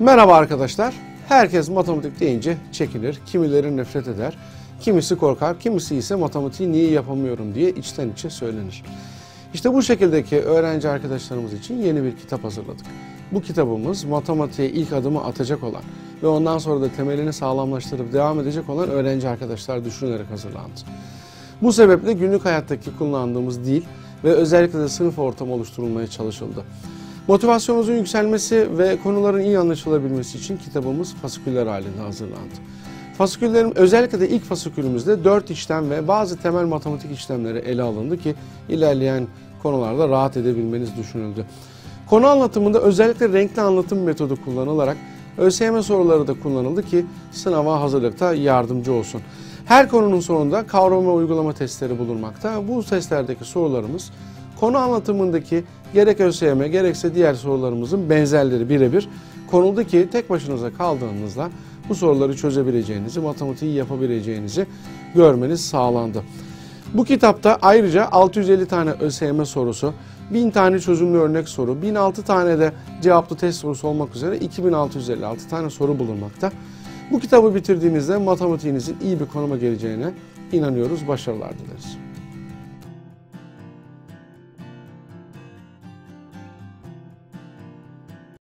Merhaba arkadaşlar. Herkes matematik deyince çekinir, kimileri nefret eder, kimisi korkar, kimisi ise matematiği niye yapamıyorum diye içten içe söylenir. İşte bu şekildeki öğrenci arkadaşlarımız için yeni bir kitap hazırladık. Bu kitabımız matematiğe ilk adımı atacak olan ve ondan sonra da temelini sağlamlaştırıp devam edecek olan öğrenci arkadaşlar düşünülerek hazırlandı. Bu sebeple günlük hayattaki kullandığımız dil ve özellikle de sınıf ortamı oluşturulmaya çalışıldı. Motivasyonumuzun yükselmesi ve konuların iyi anlaşılabilmesi için kitabımız fasiküller halinde hazırlandı. Fasiküllerin özellikle de ilk fasikülümüzde dört işlem ve bazı temel matematik işlemleri ele alındı ki ilerleyen konularda rahat edebilmeniz düşünüldü. Konu anlatımında özellikle renkli anlatım metodu kullanılarak ÖSYM soruları da kullanıldı ki sınava hazırlıkta yardımcı olsun. Her konunun sonunda kavram ve uygulama testleri bulunmakta. Bu testlerdeki sorularımız konu anlatımındaki gerek ÖSYM gerekse diğer sorularımızın benzerleri birebir konuldu ki tek başınıza kaldığınızda bu soruları çözebileceğinizi, matematiği yapabileceğinizi görmeniz sağlandı. Bu kitapta ayrıca 650 tane ÖSYM sorusu, 1000 tane çözümlü örnek soru, 1006 tane de cevaplı test sorusu olmak üzere 2656 tane soru bulunmakta. Bu kitabı bitirdiğinizde matematiğinizin iyi bir konuma geleceğine inanıyoruz. Başarılar dileriz.